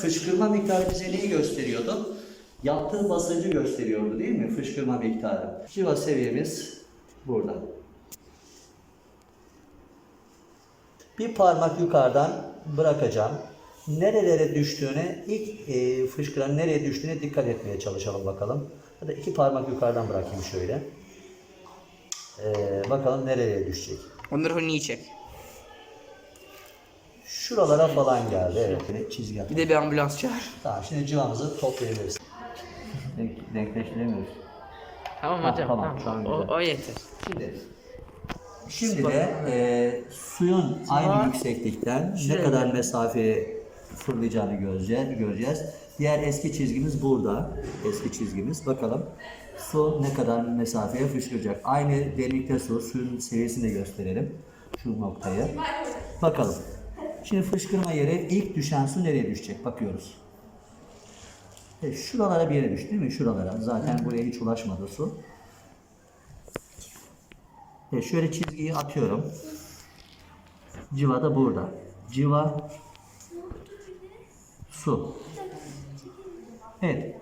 fışkırma miktarı bize neyi gösteriyordu? Yaptığı basıncı gösteriyordu değil mi? Fışkırma miktarı. Civa seviyemiz burada. Bir parmak yukarıdan bırakacağım. Nerelere düştüğüne, ilk e, fışkıran nereye düştüğüne dikkat etmeye çalışalım bakalım. Hadi iki parmak yukarıdan bırakayım şöyle. E, bakalım nereye düşecek. Onları huni çek. Şuralara falan geldi. Evet, bir çizgi at. Bir de bir ambulans çağır. Tamam, şimdi civamızı toplayabiliriz. Denk, denkleştiremiyoruz. Tamam Ha, hocam. tamam, Tamam. an O, o yeter. Şimdi, şimdi de e, suyun aynı yükseklikten ne kadar mesafeye fırlayacağını göreceğiz. göreceğiz. Diğer eski çizgimiz burada. Eski çizgimiz. Bakalım su ne kadar mesafeye fışkıracak. Aynı derinlikte su. Suyun seviyesini de gösterelim. Şu noktayı. Bakalım. Şimdi fışkırma yeri ilk düşen su nereye düşecek? Bakıyoruz. E, şuralara bir yere düştü değil mi? Şuralara. Zaten buraya hiç ulaşmadı su. E, şöyle çizgiyi atıyorum. Civa da burada. Civa su. Evet.